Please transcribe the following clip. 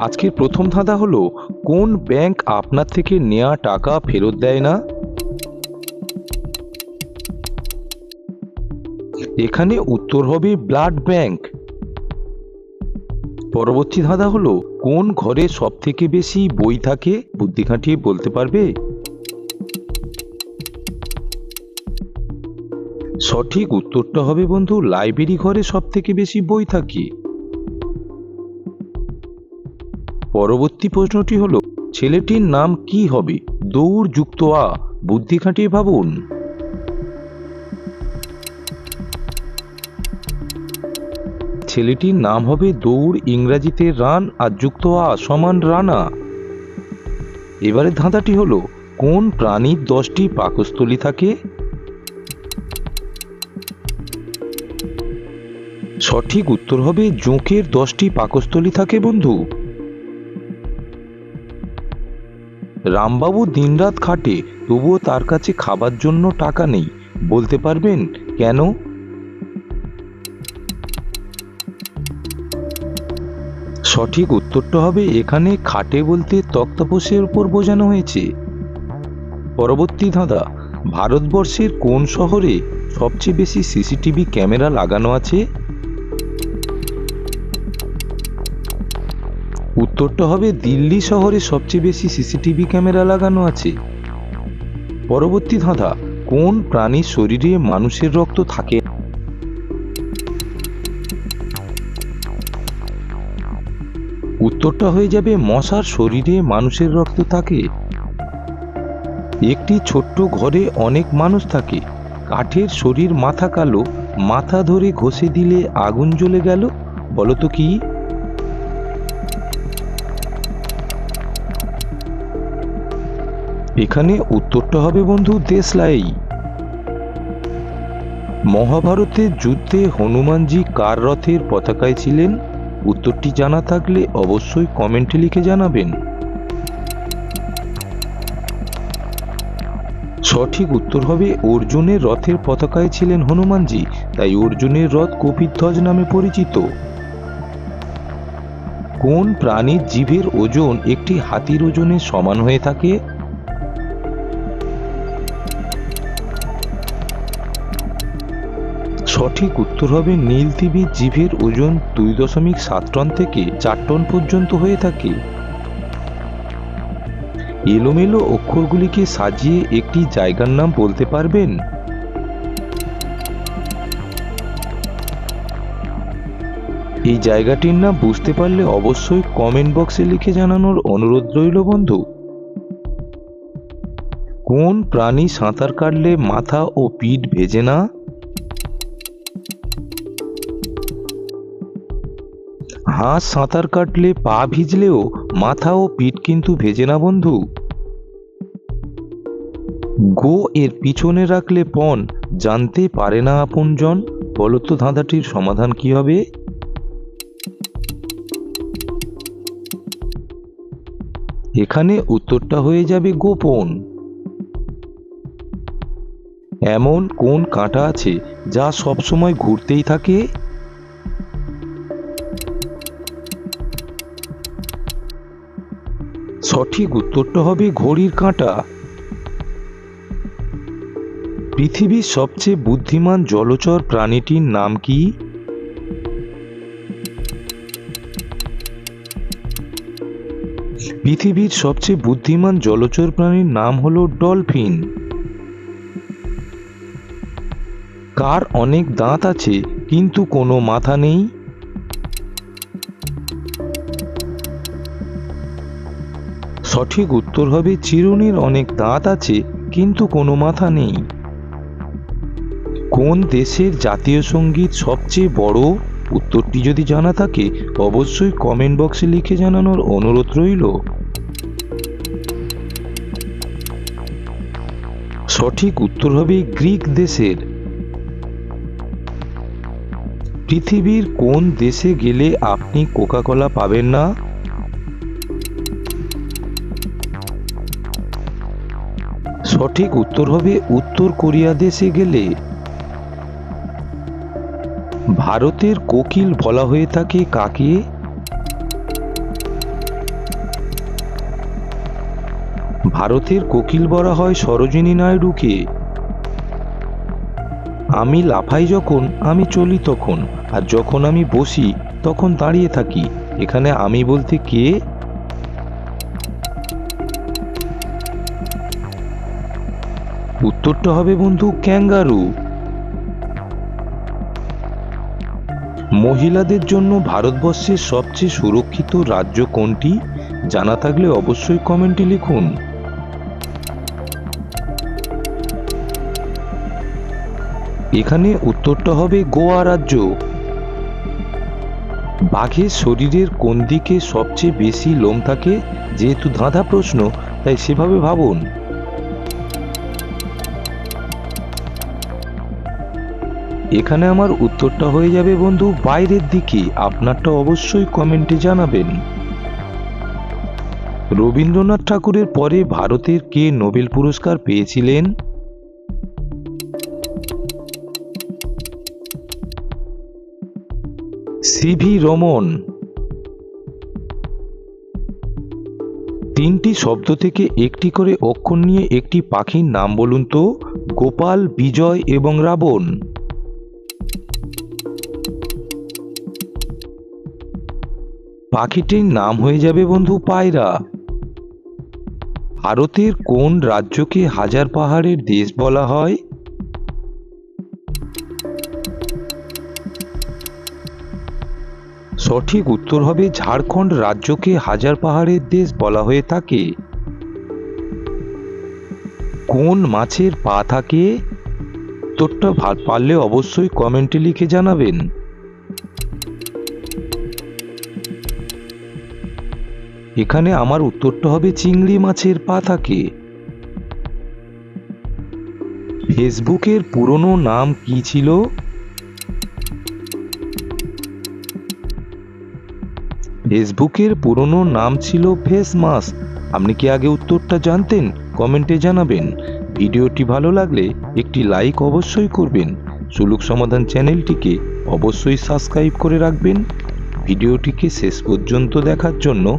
আজকের প্রথম ধাঁধা হলো, কোন ব্যাংক আপনার থেকে নেওয়া টাকা ফেরত দেয় না? এখানে উত্তর হবে ব্লাড ব্যাংক। পরবর্তী ধাঁধা হলো, কোন ঘরে সব থেকে বেশি বই থাকে? বুদ্ধি খাটিয়ে বলতে পারবে? সঠিক উত্তরটা হবে বন্ধু, লাইব্রেরি ঘরে সব থেকে বেশি বই থাকে। পরবর্তী প্রশ্নটি হলো, ছেলেটির নাম কি হবে? দৌড় যুক্ত আ, বুদ্ধি খাটিয়ে ভাবুন। ছেলেটির নাম হবে দৌড়, ইংরাজিতে রান, আর যুক্ত আ, সমান রানা। এবারে ধাঁধাটি হলো, কোন প্রাণীর দশটি পাকস্থলী থাকে? সঠিক উত্তর হবে, জোঁকের দশটি পাকস্থলী থাকে বন্ধু। রামবাবু দিনরাত খাটে, তবুও তার কাছে খাবার জন্য টাকা নেই। বলতে পারবেন, কেন? সঠিক উত্তরটা হবে এখানে খাটে বলতে তক্তাপোষের উপর বোঝানো হয়েছে। পরবর্তী ধাঁধা, ভারতবর্ষের কোন শহরে সবচেয়ে বেশি সিসিটিভি ক্যামেরা লাগানো আছে? উত্তরটা হবে দিল্লি শহরে সবচেয়ে বেশি সিসিটিভি ক্যামেরা লাগানো আছে। পরবর্তী ধাঁধা, কোন প্রাণীর শরীরে মানুষের রক্ত থাকে? উত্তরটা হয়ে যাবে মশার শরীরে মানুষের রক্ত থাকে। একটি ছোট্ট ঘরে অনেক মানুষ থাকে। কাঠের শরীর মাথা কালো, মাথা ধরে ঘষে দিলে আগুন জ্বলে গেল। বলতো কি? এখানে উত্তরটা হবে বন্ধু দেশলাই। মহাভারতের যুদ্ধে হনুমানজি কার রথের পতাকায় ছিলেন? উত্তরটি জানা থাকলে অবশ্যই কমেন্টে লিখে জানাবেন। সঠিক উত্তর হবে অর্জুনের রথের পতাকায় ছিলেন হনুমানজি, তাই অর্জুনের রথ কপিধ্বজ নামে পরিচিত। কোন প্রাণীর জীবের ওজন একটি হাতির ওজনের সমান হয়ে থাকে? সঠিক উত্তর হবে নীলতিবি জীবের ওজন দুই দশমিক সাত টন থেকে চার টন পর্যন্ত হয়ে থাকে। এলোমেলো অক্ষরগুলিকে সাজিয়ে একটি জায়গার নাম বলতে পারবেন? এই জায়গাটির নাম বুঝতে পারলে অবশ্যই কমেন্ট বক্সে লিখে জানানোর অনুরোধ রইল বন্ধু। কোন প্রাণী সাঁতার কাটলে মাথা ও পিঠ ভেজে না? হাঁস, সাঁতার কাটলে পা ভিজলেও মাথা ও পিঠ কিন্তু ভেজে না, বন্ধু। গো এর পিছনে রাখলে পণ জানতে পারে না আপনজন। বলতো ধাঁধাটির সমাধান কি হবে? এখানে উত্তরটা হয়ে যাবে গোপন। এমন কোন কাঁটা আছে যা সবসময় ঘুরতেই থাকে? সঠিক উত্তরটা হবে ঘড়ির কাঁটা। পৃথিবীর সবচেয়ে বুদ্ধিমান জলচর প্রাণীটির নাম কি? পৃথিবীর সবচেয়ে বুদ্ধিমান জলচর প্রাণীর নাম হলো ডলফিন। কার অনেক দাঁত আছে, কিন্তু কোনো মাথা নেই? সঠিক উত্তর হবে চিরুনির অনেক দাঁত আছে, কিন্তু কোনো মাথা নেই। কোন দেশের জাতীয় সংগীত সবচেয়ে বড়? উত্তরটি যদি জানা থাকে, অবশ্যই কমেন্ট বক্সে লিখে জানানোর অনুরোধ রইল। সঠিক উত্তর হবে গ্রিক দেশের। পৃথিবীর কোন দেশে গেলে আপনি কোকা কোলা পাবেন না? সঠিক উত্তর হবে উত্তর কোরিয়া দেশে গেলে। ভারতের কোকিল বলা হয়ে থাকে কাকে? ভারতের কোকিল বলা হয় সরোজিনী নাইডুকে। আমি লাফাই যখন, আমি চলি তখন, আর যখন আমি বসি, তখন দাঁড়িয়ে থাকি। এখানে আমি বলতে কে? উত্তরটা হবে বন্ধু ক্যাঙ্গারু। মহিলাদের জন্য ভারতবর্ষের সবচেয়ে সুরক্ষিত রাজ্য কোনটি? জানা থাকলে অবশ্যই কমেন্টে লিখুন। এখানে উত্তরটা হবে গোয়া রাজ্য। বাঘের শরীরের কোন দিকে সবচেয়ে বেশি লোম থাকে? যেহেতু ধাঁধা প্রশ্ন, তাই সেভাবে ভাবুন। এখানে আমার উত্তরটা হয়ে যাবে বন্ধু বাইরের দিকে। আপনারটা অবশ্যই কমেন্টে জানাবেন। রবীন্দ্রনাথ ঠাকুরের পরে ভারতের কে নোবেল পুরস্কার পেয়েছিলেন? সিভি রমন। তিনটি শব্দ থেকে একটি করে অক্ষর নিয়ে একটি পাখির নাম বলুন তো। গোপাল, বিজয় এবং রাবণ। পাখিটির নাম হয়ে যাবে বন্ধু পায়রা। ভারতের কোন রাজ্যকে হাজার পাহাড়ের দেশ বলা হয়? সঠিক উত্তর হবে ঝাড়খণ্ড রাজ্যকে হাজার পাহাড়ের দেশ বলা হয়ে থাকে। কোন মাছের পা থাকে? উত্তরটা পারলে অবশ্যই কমেন্টে লিখে জানাবেন। এখানে আমার উত্তরটা হবে চিংড়ি মাছের পা থাকে ফেসবুকের পুরনো নাম কি ছিল? ফেসবুকের পুরনো নাম ছিল ফেস ফেসমাস আপনি কি আগে উত্তরটা জানতেন? কমেন্টে জানাবেন। ভিডিওটি ভালো লাগলে একটি লাইক অবশ্যই করবেন। সুলুক সমাধান চ্যানেলটিকে অবশ্যই সাবস্ক্রাইব করে রাখবেন। ভিডিওটিকে শেষ পর্যন্ত দেখার জন্য